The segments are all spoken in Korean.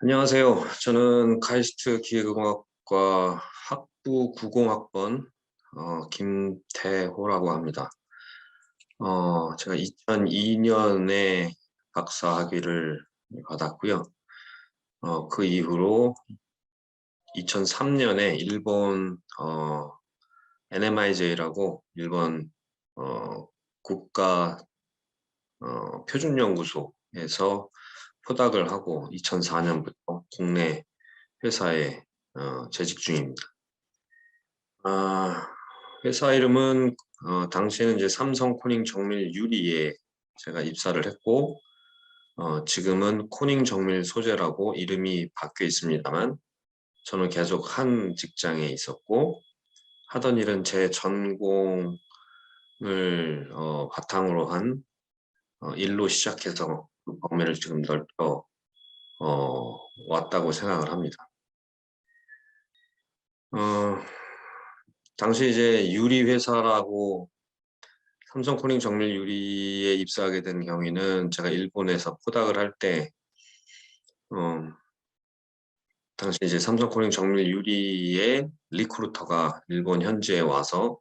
안녕하세요. 저는 카이스트 기계공학과 학부 90학번 어, 김태호라고 합니다. 어, 제가 2002년에 박사 학위를 받았고요. 어, 그 이후로 2003년에 일본 어, NMIJ라고 일본 어, 국가 어, 표준연구소에서 포닥을 하고 2004년부터 국내 회사에 어, 재직 중입니다. 아, 회사 이름은 어, 당시에는 이제 삼성 코닝 정밀 유리에 제가 입사를 했고 어, 지금은 코닝 정밀 소재라고 이름이 바뀌어 있습니다만 저는 계속 한 직장에 있었고 하던 일은 제 전공을 어, 바탕으로 한 어, 일로 시작해서 그 범위를 지금 넓혀 어, 왔다고 생각을 합니다. 어, 당시 이제 유리 회사라고 삼성 코닝 정밀 유리에 입사하게 된 경위는 제가 일본에서 포닥을 할 때, 어, 당시 이제 삼성 코닝 정밀 유리의 리크루터가 일본 현지에 와서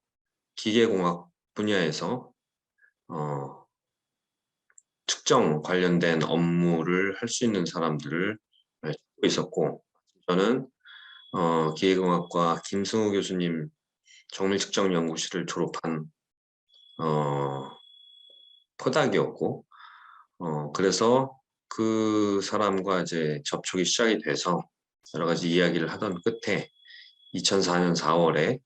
기계공학 분야에서 어, 특정 관련된 업무를 할 수 있는 사람들을 찾고 있었고 저는 어, 기계공학과 김승우 교수님 정밀측정연구실을 졸업한 어, 포닥이었고 어, 그래서 그 사람과 이제 접촉이 시작이 돼서 여러 가지 이야기를 하던 끝에 2004년 4월에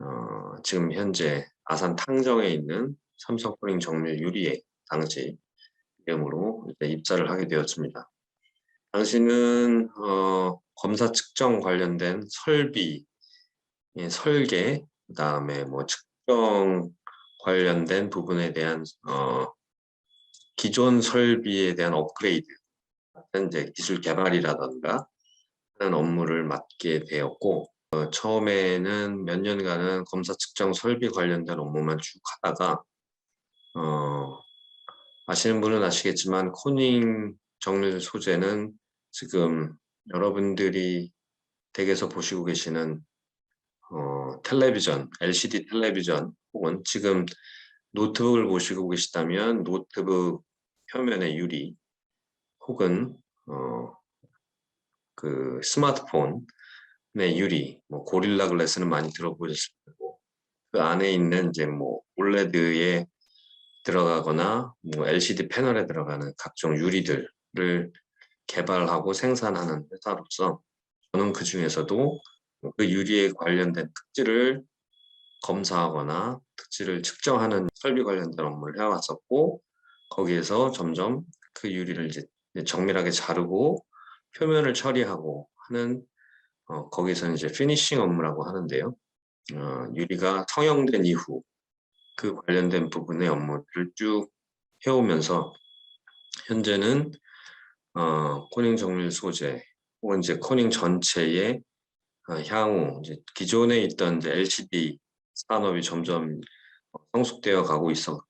어, 지금 현재 아산 탕정에 있는 삼성코링 정밀 유리에 당시 이름으로 입사를 하게 되었습니다. 당시는 어, 검사 측정 관련된 설비, 예, 설계, 그 다음에 뭐 측정 관련된 부분에 대한 어, 기존 설비에 대한 업그레이드, 이제 기술 개발이라던가 하는 업무를 맡게 되었고 어, 처음에는 몇 년간은 검사 측정 설비 관련된 업무만 쭉 하다가 어, 아시는 분은 아시겠지만 코닝 정밀 소재는 지금 여러분들이 댁에서 보시고 계시는 어, 텔레비전, LCD 텔레비전 혹은 지금 노트북을 보시고 계시다면 노트북 표면의 유리 혹은 어, 그 스마트폰의 유리, 뭐 고릴라 글래스는 많이 들어보셨을 거고 그 안에 있는 이제 뭐 올레드의 들어가거나 뭐 LCD 패널에 들어가는 각종 유리들을 개발하고 생산하는 회사로서 저는 그 중에서도 그 유리에 관련된 특질을 검사하거나 특질을 측정하는 설비 관련된 업무를 해왔었고 거기에서 점점 그 유리를 이제 정밀하게 자르고 표면을 처리하고 하는 어, 거기서는 이제 피니싱 업무라고 하는데요. 어, 유리가 성형된 이후 그 관련된 부분의 업무를 쭉 해오면서 현재는 어, 코닝 정밀 소재 혹은 이제 코닝 전체의 어, 향후 이제 기존에 있던 이제 LCD 산업이 점점 성숙되어 가고 있어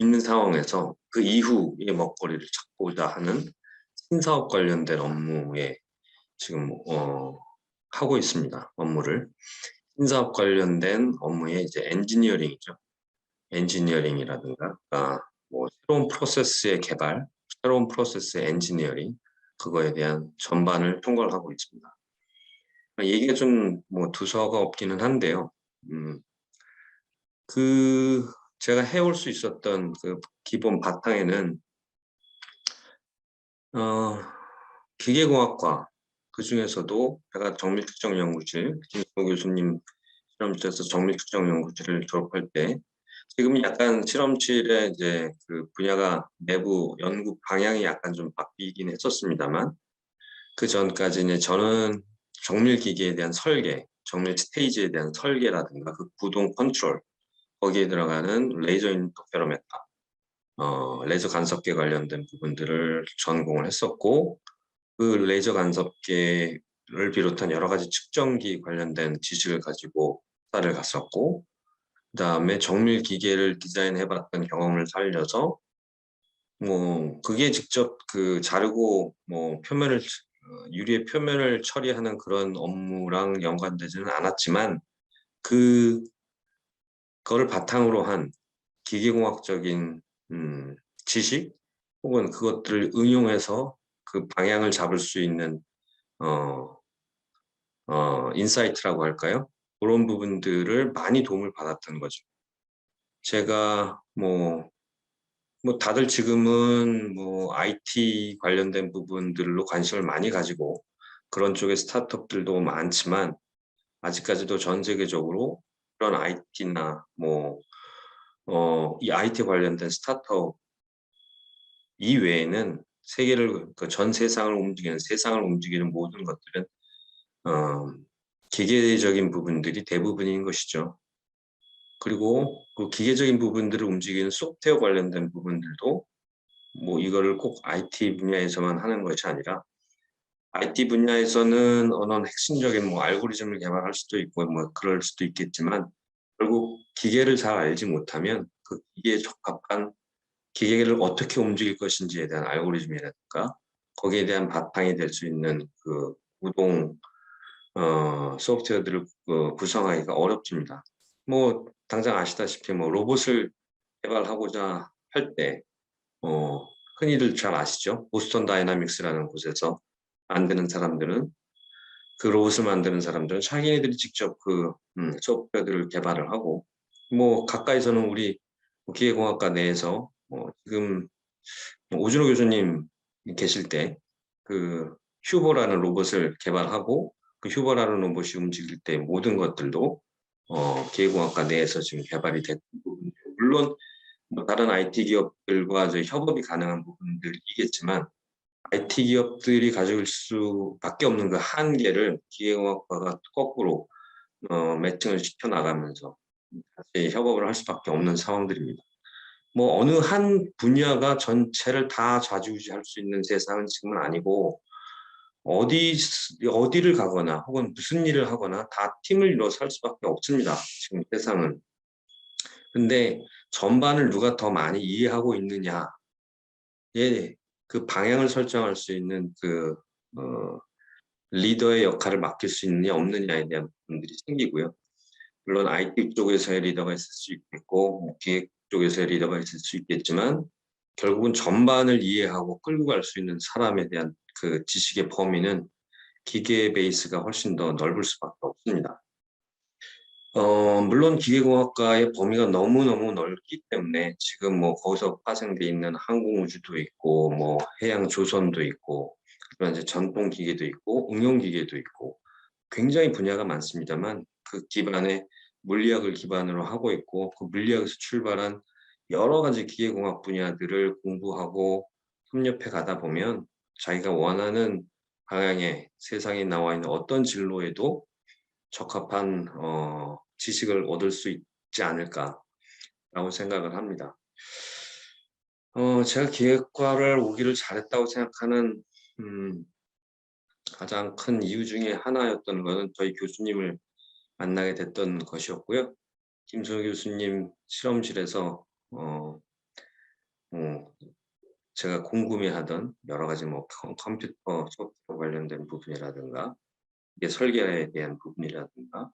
있는 상황에서 그 이후의 먹거리를 찾고자 하는 신사업 관련된 업무에 지금 어, 하고 있습니다. 업무를 신사업 관련된 업무의 이제 엔지니어링이죠. 엔지니어링이라든가 아, 뭐 새로운 프로세스의 개발, 새로운 프로세스의 엔지니어링 그거에 대한 전반을 통과를 하고 있습니다. 얘기가 좀 뭐 두서가 없기는 한데요. 음, 그 제가 해올 수 있었던 그 기본 바탕에는 어, 기계공학과 그 중에서도 제가 정밀특정 연구실 김승호 교수님 실험실에서 정밀특정 연구실을 졸업할 때 지금 약간 실험실에 이제 그 분야가 내부 연구 방향이 약간 좀 바뀌긴 했었습니다만 그 전까지는 저는 정밀 기계에 대한 설계, 정밀 스테이지에 대한 설계라든가 그 구동 컨트롤 거기에 들어가는 레이저 인터페로메타, 어, 레이저 간섭계 관련된 부분들을 전공을 했었고 그 레이저 간섭계를 비롯한 여러 가지 측정기 관련된 지식을 가지고 사를 갔었고 그 다음에 정밀 기계를 디자인해 봤던 경험을 살려서 뭐 그게 직접 그 자르고 뭐 표면을 어, 유리의 표면을 처리하는 그런 업무랑 연관되지는 않았지만 그 그걸 바탕으로 한 기계공학적인 음, 지식 혹은 그것들을 응용해서 그 방향을 잡을 수 있는 어, 어, 인사이트라고 할까요? 그런 부분들을 많이 도움을 받았던 거죠. 제가 뭐, 뭐 다들 지금은 뭐 IT 관련된 부분들로 관심을 많이 가지고 그런 쪽의 스타트업들도 많지만 아직까지도 전 세계적으로 그런 IT나 뭐, 어, 이 IT 관련된 스타트업 이외에는 세계를, 그 전 세상을 움직이는, 세상을 움직이는 모든 것들은, 어, 기계적인 부분들이 대부분인 것이죠. 그리고 그 기계적인 부분들을 움직이는 소프트웨어 관련된 부분들도 뭐 이거를 꼭 IT 분야에서만 하는 것이 아니라 IT 분야에서는 어떤 핵심적인 뭐 알고리즘을 개발할 수도 있고 뭐 그럴 수도 있겠지만 결국 기계를 잘 알지 못하면 그 기계에 적합한 기계를 어떻게 움직일 것인지에 대한 알고리즘이라든가 거기에 대한 바탕이 될 수 있는 그 우동 어, 소프트웨어들을 그 구성하기가 어렵습니다. 뭐 당장 아시다시피 뭐 로봇을 개발하고자 할 때 어, 흔히들 잘 아시죠? 보스턴 다이나믹스라는 곳에서 만드는 사람들은 그 로봇을 만드는 사람들은 자기네들이 직접 그 음, 소프트웨어들을 개발을 하고 뭐 가까이서는 우리 기계공학과 내에서 뭐 지금 오준호 교수님 계실 때 그 휴버라는 로봇을 개발하고 그 휴버라는 로봇이 움직일 때 모든 것들도 어, 기계공학과 내에서 지금 개발이 됐던 부분들 물론 뭐 다른 IT 기업들과 이제 협업이 가능한 부분들이겠지만 IT 기업들이 가질 수밖에 없는 그 한계를 기계공학과가 거꾸로 어, 매칭을 시켜 나가면서 같이 협업을 할 수밖에 없는 상황들입니다. 뭐 어느 한 분야가 전체를 다 좌지우지할 수 있는 세상은 지금은 아니고 어디 어디를 가거나 혹은 무슨 일을 하거나 다 팀을 이뤄서 할 수밖에 없습니다. 지금 세상은. 근데 전반을 누가 더 많이 이해하고 있느냐에 그 방향을 설정할 수 있는 그 어, 리더의 역할을 맡길 수 있느냐 없느냐에 대한 부분들이 생기고요. 물론 IT 쪽에서의 리더가 있을 수 있겠고 뭐 기획 쪽에서의 리더가 있을 수 있겠지만 결국은 전반을 이해하고 끌고 갈 수 있는 사람에 대한 그 지식의 범위는 기계 베이스가 훨씬 더 넓을 수밖에 없습니다. 어, 물론 기계공학과의 범위가 너무너무 넓기 때문에 지금 뭐 거기서 파생돼 있는 항공우주도 있고 뭐 해양 조선도 있고 그런 이제 전통 기계도 있고 응용 기계도 있고 굉장히 분야가 많습니다만 그 기반에 물리학을 기반으로 하고 있고 그 물리학에서 출발한 여러 가지 기계공학 분야들을 공부하고 협력해 가다 보면 자기가 원하는 방향의 세상에 나와 있는 어떤 진로에도 적합한 어, 지식을 얻을 수 있지 않을까라고 생각을 합니다. 어, 제가 기획과를 오기를 잘했다고 생각하는 음, 가장 큰 이유 중에 하나였던 것은 저희 교수님을 만나게 됐던 것이었고요. 김소 교수님 실험실에서 어, 어, 제가 궁금해하던 여러 가지 뭐 컴퓨터 소프트웨어 관련된 부분이라든가 이게 설계에 대한 부분이라든가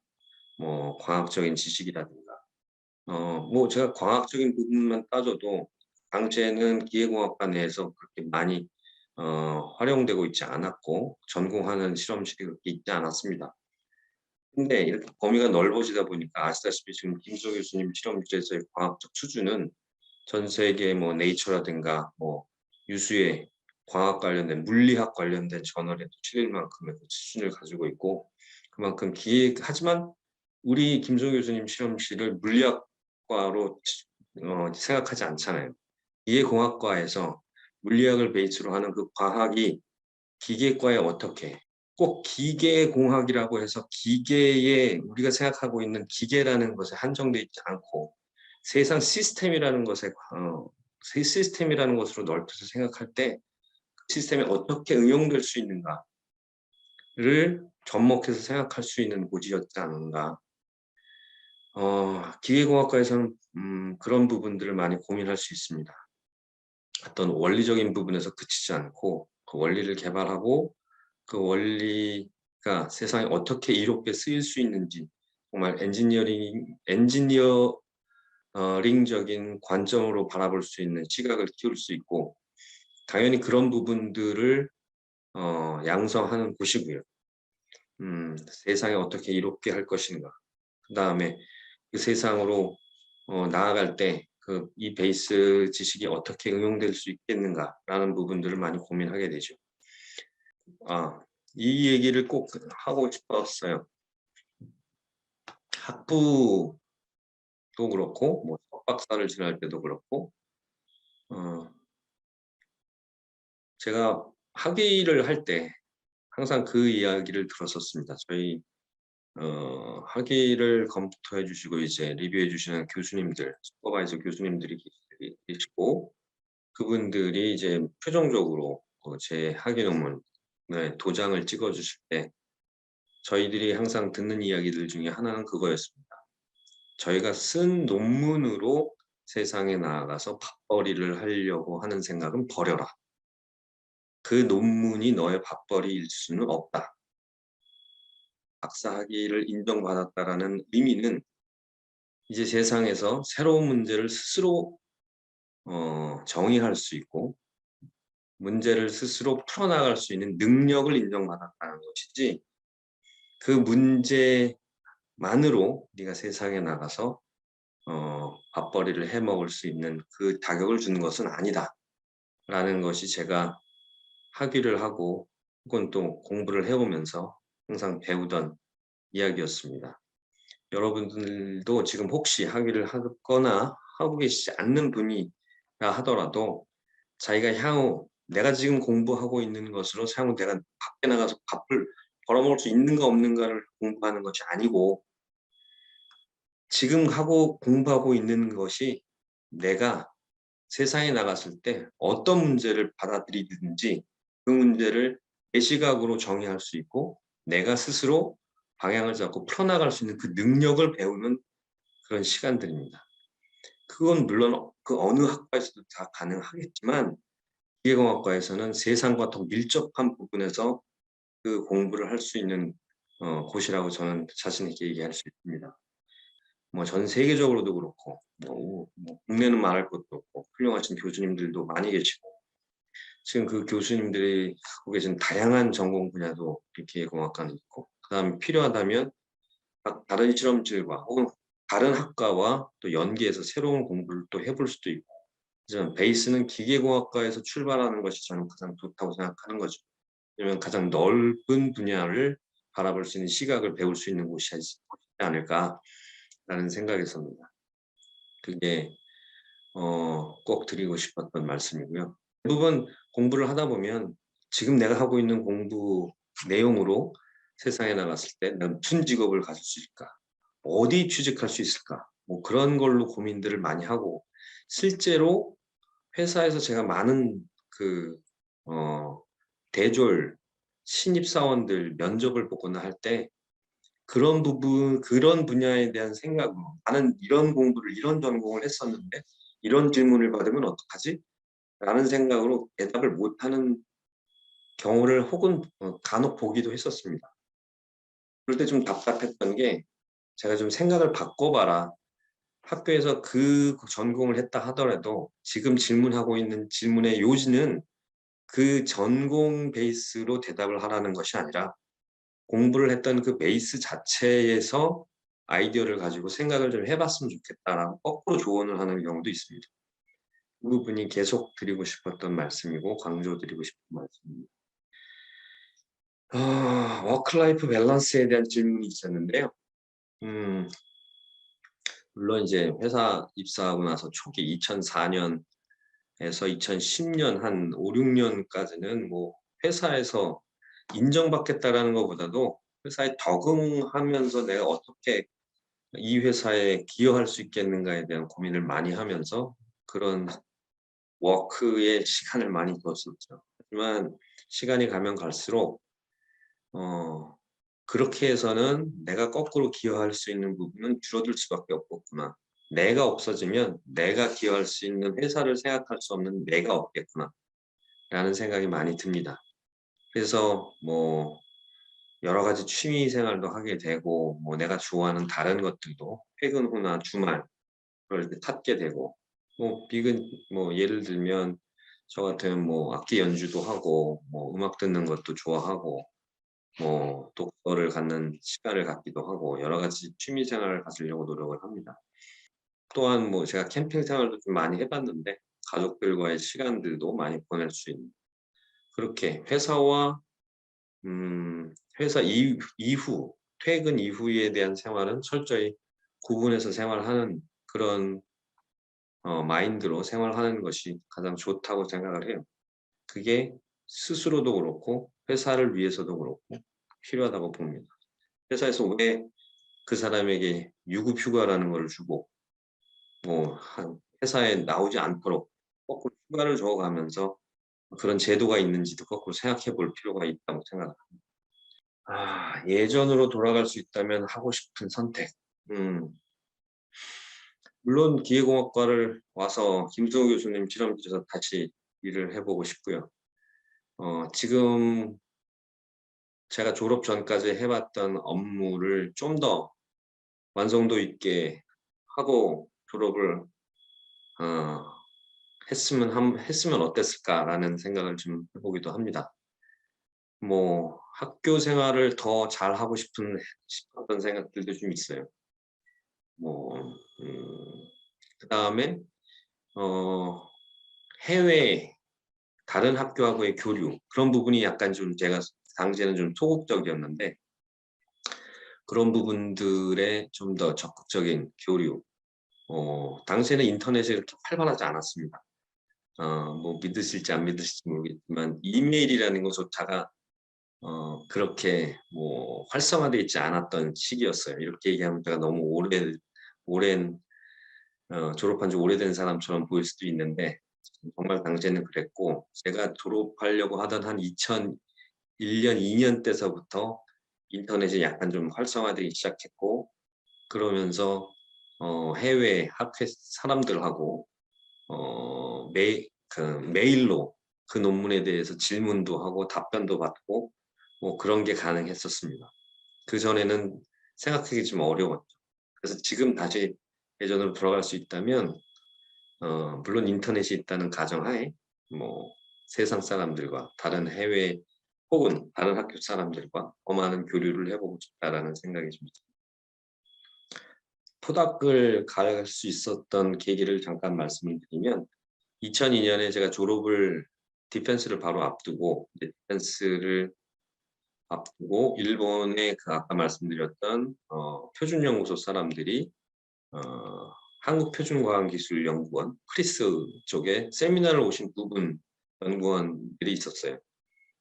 뭐 과학적인 지식이라든가 어 뭐 제가 과학적인 부분만 따져도 당시에는 기계공학과 내에서 그렇게 많이 어 활용되고 있지 않았고 전공하는 실험실이 그렇게 있지 않았습니다. 근데 이렇게 범위가 넓어지다 보니까 아시다시피 지금 김소 교수님 실험실에서의 과학적 수준은 전 세계 뭐 네이처라든가 뭐 유수의 과학 관련된 물리학 관련된 저널에도 실릴 만큼의 그 수준을 가지고 있고 그만큼 기획 하지만 우리 김소 교수님 실험실을 물리학과로 어, 생각하지 않잖아요. 이해공학과에서 물리학을 베이스로 하는 그 과학이 기계과에 어떻게 꼭 기계공학이라고 해서 기계에 우리가 생각하고 있는 기계라는 것에 한정되어 있지 않고 세상 시스템이라는 것에 어, 시스템이라는 것으로 넓혀서 생각할 때 그 시스템이 어떻게 응용될 수 있는가를 접목해서 생각할 수 있는 곳이었지 않은가. 어, 기계공학과에서는 음, 그런 부분들을 많이 고민할 수 있습니다. 어떤 원리적인 부분에서 그치지 않고 그 원리를 개발하고 그 원리가 세상에 어떻게 이롭게 쓰일 수 있는지 정말 엔지니어링 엔지니어링적인 관점으로 바라볼 수 있는 시각을 키울 수 있고 당연히 그런 부분들을 어, 양성하는 곳이고요. 음, 세상에 어떻게 이롭게 할 것인가. 그 다음에 그 세상으로 어, 나아갈 때 그 이 베이스 지식이 어떻게 응용될 수 있겠는가라는 부분들을 많이 고민하게 되죠. 아, 이 얘기를 꼭 하고 싶었어요. 학부도 그렇고, 뭐 석박사를 지낼 때도 그렇고, 어, 제가 학위를 할 때 항상 그 이야기를 들었었습니다. 저희 어, 학위를 검토해 주시고 이제 리뷰해 주시는 교수님들, 슈퍼바이저 교수님들이 계시- 계시고 그분들이 이제 최종적으로 어, 제 학위 논문 에 도장을 찍어 주실 때 저희들이 항상 듣는 이야기들 중에 하나는 그거였습니다. 저희가 쓴 논문으로 세상에 나아가서 밥벌이를 하려고 하는 생각은 버려라. 그 논문이 너의 밥벌이일 수는 없다. 박사 학위를 인정받았다라는 의미는 이제 세상에서 새로운 문제를 스스로 어, 정의할 수 있고 문제를 스스로 풀어나갈 수 있는 능력을 인정받았다는 것이지 그 문제만으로 네가 세상에 나가서 어, 밥벌이를 해 먹을 수 있는 그 자격을 주는 것은 아니다. 라는 것이 제가 학위를 하고 혹은 또 공부를 해오면서 항상 배우던 이야기였습니다. 여러분들도 지금 혹시 학위를 하거나 하고 계시지 않는 분이라 하더라도 자기가 향후 내가 지금 공부하고 있는 것으로 향후 내가 밖에 나가서 밥을 벌어먹을 수 있는가 없는가를 공부하는 것이 아니고 지금 하고 공부하고 있는 것이 내가 세상에 나갔을 때 어떤 문제를 받아들이든지 그 문제를 내 시각으로 정의할 수 있고 내가 스스로 방향을 잡고 풀어나갈 수 있는 그 능력을 배우는 그런 시간들입니다. 그건 물론 그 어느 학과에서도 다 가능하겠지만 기계공학과에서는 세상과 더 밀접한 부분에서 그 공부를 할 수 있는 어, 곳이라고 저는 자신 있게 얘기할 수 있습니다. 뭐 전 세계적으로도 그렇고 뭐, 뭐 국내는 말할 것도 없고 훌륭하신 교수님들도 많이 계시고 지금 그 교수님들이 갖고 계신 다양한 전공 분야도 이렇게 공학과는 있고 그다음에 필요하다면 각 다른 실험실과 혹은 다른 학과와 또 연계해서 새로운 공부를 또 해볼 수도 있고 하지만 베이스는 기계공학과에서 출발하는 것이 저는 가장 좋다고 생각하는 거죠. 왜냐면 가장 넓은 분야를 바라볼 수 있는 시각을 배울 수 있는 곳이 있지 않을까라는 생각에서입니다. 그게 어, 꼭 드리고 싶었던 말씀이고요. 대부분 공부를 하다 보면 지금 내가 하고 있는 공부 내용으로 세상에 나갔을 때난 무슨 직업을 가질 수 있을까? 어디 취직할 수 있을까? 뭐 그런 걸로 고민들을 많이 하고 실제로 회사에서 제가 많은 그 어, 대졸 신입사원들 면접을 보거나 할 때 그런 부분 그런 분야에 대한 생각으로 나는 이런 공부를 이런 전공을 했었는데 이런 질문을 받으면 어떡하지? 라는 생각으로 대답을 못하는 경우를 혹은 어, 간혹 보기도 했었습니다. 그럴 때 좀 답답했던 게 제가 좀 생각을 바꿔봐라. 학교에서 그 전공을 했다 하더라도 지금 질문하고 있는 질문의 요지는 그 전공 베이스로 대답을 하라는 것이 아니라 공부를 했던 그 베이스 자체에서 아이디어를 가지고 생각을 좀 해봤으면 좋겠다라고 거꾸로 조언을 하는 경우도 있습니다. 그 부분이 계속 드리고 싶었던 말씀이고 강조드리고 싶은 말씀입니다. 아, 워크라이프 밸런스에 대한 질문이 있었는데요. 음, 물론 이제 회사 입사하고 나서 초기 2004년에서 2010년 한 5, 6년까지는 뭐 회사에서 인정받겠다라는 것보다도 회사에 적응하면서 내가 어떻게 이 회사에 기여할 수 있겠는가에 대한 고민을 많이 하면서 그런 워크에 시간을 많이 두었었죠. 하지만 시간이 가면 갈수록 어, 그렇게 해서는 내가 거꾸로 기여할 수 있는 부분은 줄어들 수밖에 없겠구나. 내가 없어지면 내가 기여할 수 있는 회사를 생각할 수 없는 내가 없겠구나. 라는 생각이 많이 듭니다. 그래서 뭐 여러 가지 취미 생활도 하게 되고 뭐 내가 좋아하는 다른 것들도 퇴근 후나 주말 그럴 때 찾게 되고 뭐 비근 뭐 예를 들면 저 같으면 뭐 악기 연주도 하고 뭐 음악 듣는 것도 좋아하고 뭐 독서를 갖는 시간을 갖기도 하고 여러 가지 취미 생활을 가지려고 노력을 합니다. 또한 뭐 제가 캠핑 생활도 좀 많이 해봤는데 가족들과의 시간들도 많이 보낼 수 있는 그렇게 회사와 음, 회사 이, 이후 퇴근 이후에 대한 생활은 철저히 구분해서 생활하는 그런 어, 마인드로 생활하는 것이 가장 좋다고 생각을 해요. 그게 스스로도 그렇고 회사를 위해서도 그렇고 필요하다고 봅니다. 회사에서 왜 그 사람에게 유급 휴가라는 걸 주고 뭐한 회사에 나오지 않도록 거꾸로 휴가를 줘가면서 그런 제도가 있는지도 거꾸로 생각해 볼 필요가 있다고 생각합니다. 아, 예전으로 돌아갈 수 있다면 하고 싶은 선택. 음. 물론 기계공학과를 와서 김승호 교수님 실험실에서 다시 일을 해보고 싶고요. 어, 지금 제가 졸업 전까지 해봤던 업무를 좀 더 완성도 있게 하고 졸업을 어, 했으면 함, 했으면 어땠을까라는 생각을 좀 해보기도 합니다. 뭐 학교 생활을 더 잘 하고 싶은 싶었던 생각들도 좀 있어요. 뭐 음, 그다음에 어, 해외 다른 학교하고의 교류 그런 부분이 약간 좀 제가 당시에는 좀 소극적이었는데 그런 부분들에 좀 더 적극적인 교류 어, 당시에는 인터넷이 이렇게 활발하지 않았습니다. 어, 뭐 믿으실지 안 믿으실지 모르겠지만 이메일이라는 것조차가 어, 그렇게 뭐 활성화되어 있지 않았던 시기였어요. 이렇게 얘기하면 제가 너무 오래, 오랜 어, 졸업한 지 오래된 사람처럼 보일 수도 있는데 정말 당시에는 그랬고 제가 졸업하려고 하던 한 2001년, 2년 때서부터 인터넷이 약간 좀 활성화되기 시작했고 그러면서 어, 해외 학회 사람들하고 어, 매, 그 메일로 그 논문에 대해서 질문도 하고 답변도 받고 뭐 그런 게 가능했었습니다. 그 전에는 생각하기 좀 어려웠죠. 그래서 지금 다시 예전으로 돌아갈 수 있다면 어, 물론 인터넷이 있다는 가정하에 뭐 세상 사람들과 다른 해외 혹은 다른 학교 사람들과 더 많은 교류를 해보고 싶다라는 생각이 좀 있습니다. 포닥을 갈 수 있었던 계기를 잠깐 말씀을 드리면 2002년에 제가 졸업을 디펜스를 바로 앞두고 디펜스를 앞두고 일본의 그 아까 말씀드렸던 어, 표준연구소 사람들이 어, 한국표준과학기술연구원 크리스 쪽에 세미나를 오신 두 분 연구원들이 있었어요.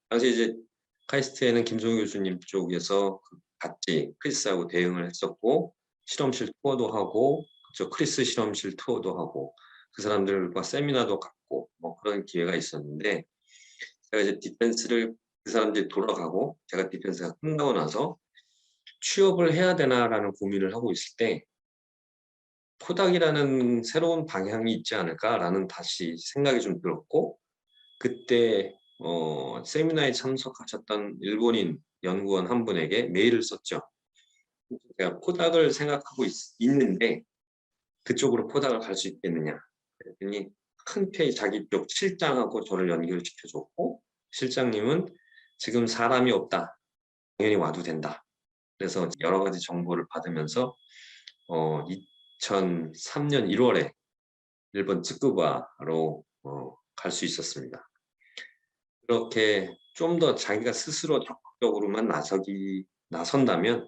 당시 이제 카이스트에는 김종우 교수님 쪽에서 그 같이 크리스하고 대응을 했었고 실험실 투어도 하고 저 크리스 실험실 투어도 하고 그 사람들과 세미나도 갖고 뭐 그런 기회가 있었는데 제가 이제 디펜스를 그 사람들이 돌아가고 제가 디펜스가 끝나고 나서 취업을 해야 되나라는 고민을 하고 있을 때 포닥이라는 새로운 방향이 있지 않을까라는 다시 생각이 좀 들었고 그때 어, 세미나에 참석하셨던 일본인 연구원 한 분에게 메일을 썼죠. 제가 포닥을 생각하고 있, 는데 그쪽으로 포닥을 갈 수 있겠느냐 그랬더니 흔쾌히 자기 쪽 실장하고 저를 연결시켜줬고 실장님은 지금 사람이 없다 당연히 와도 된다 그래서 여러 가지 정보를 받으면서 어, 2003년 1월에 일본 쯔쿠바로 어, 갈수 있었습니다. 그렇게 좀 더 자기가 스스로 적극적으로만 나서기 나선다면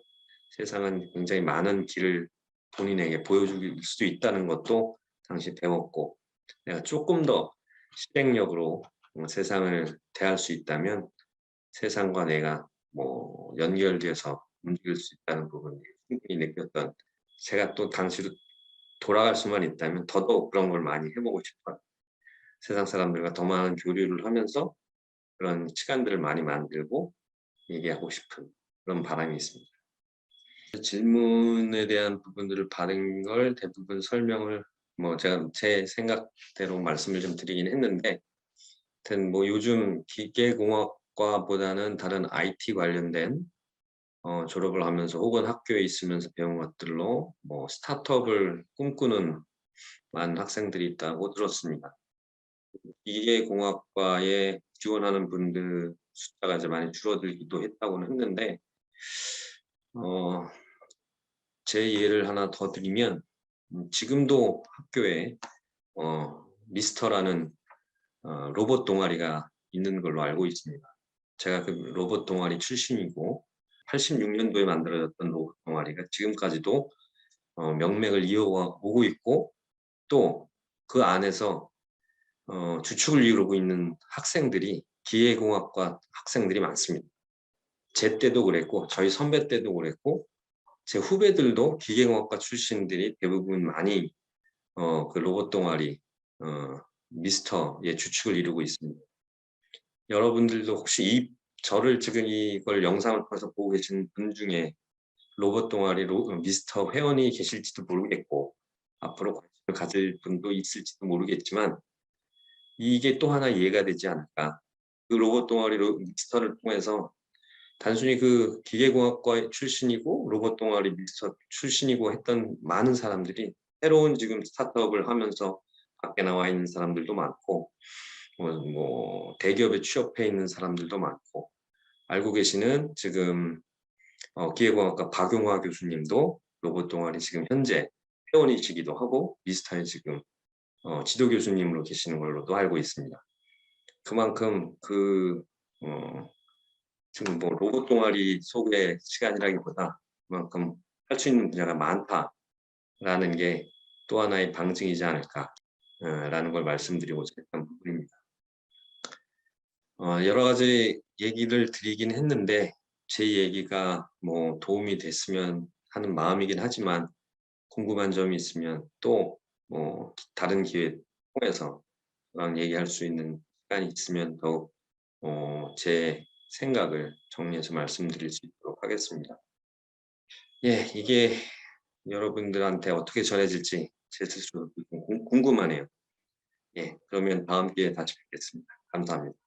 세상은 굉장히 많은 길을 본인에게 보여줄 수도 있다는 것도 당시 배웠고 내가 조금 더 실행력으로 어, 세상을 대할 수 있다면 세상과 내가 뭐 연결돼서 움직일 수 있다는 부분을 충분히 느꼈던 제가 또 당시로 돌아갈 수만 있다면 더더욱 그런 걸 많이 해보고 싶어요. 세상 사람들과 더 많은 교류를 하면서 그런 시간들을 많이 만들고 얘기하고 싶은 그런 바람이 있습니다. 질문에 대한 부분들을 받은 걸 대부분 설명을 뭐 제가 제 생각대로 말씀을 좀 드리긴 했는데 하여튼 뭐 요즘 기계공학 기계공학과보다는 다른 IT 관련된 어, 졸업을 하면서 혹은 학교에 있으면서 배운 것들로 뭐 스타트업을 꿈꾸는 많은 학생들이 있다고 들었습니다. 기계공학과에 지원하는 분들 숫자가 이제 많이 줄어들기도 했다고는 했는데 어, 제 예를 하나 더 드리면 음, 지금도 학교에 어, 미스터라는 어, 로봇 동아리가 있는 걸로 알고 있습니다. 제가 그 로봇 동아리 출신이고 86년도에 만들어졌던 로봇 동아리가 지금까지도 어, 명맥을 이어오고 있고 또 그 안에서 어, 주축을 이루고 있는 학생들이 기계공학과 학생들이 많습니다. 제 때도 그랬고 저희 선배 때도 그랬고 제 후배들도 기계공학과 출신들이 대부분 많이 어, 그 로봇 동아리 어, 미스터의 주축을 이루고 있습니다. 여러분들도 혹시 이 저를 지금 이걸 영상을 통해서 보고 계신 분 중에 로봇 동아리 로, 미스터 회원이 계실지도 모르겠고 앞으로 관심을 가질 분도 있을지도 모르겠지만 이게 또 하나 이해가 되지 않을까. 그 로봇 동아리 로 미스터를 통해서 단순히 그 기계공학과 출신이고 로봇 동아리 미스터 출신이고 했던 많은 사람들이 새로운 지금 스타트업을 하면서 밖에 나와 있는 사람들도 많고 뭐, 뭐 대기업에 취업해 있는 사람들도 많고 알고 계시는 지금 어, 기계공학과 박용화 교수님도 로봇 동아리 지금 현재 회원이시기도 하고 미스터에 지금 어, 지도 교수님으로 계시는 걸로도 알고 있습니다. 그만큼 그 어, 지금 뭐 로봇 동아리 소개 시간이라기보다 그만큼 할 수 있는 분야가 많다라는 게 또 하나의 방증이지 않을까라는 걸 말씀드리고자 했던 부분입니다. 어, 여러 가지 얘기를 드리긴 했는데 제 얘기가 뭐 도움이 됐으면 하는 마음이긴 하지만 궁금한 점이 있으면 또 뭐 다른 기회 통해서 얘기할 수 있는 시간이 있으면 더욱 어, 제 생각을 정리해서 말씀드릴 수 있도록 하겠습니다. 예, 이게 여러분들한테 어떻게 전해질지 제 스스로 궁금하네요. 예, 그러면 다음 기회에 다시 뵙겠습니다. 감사합니다.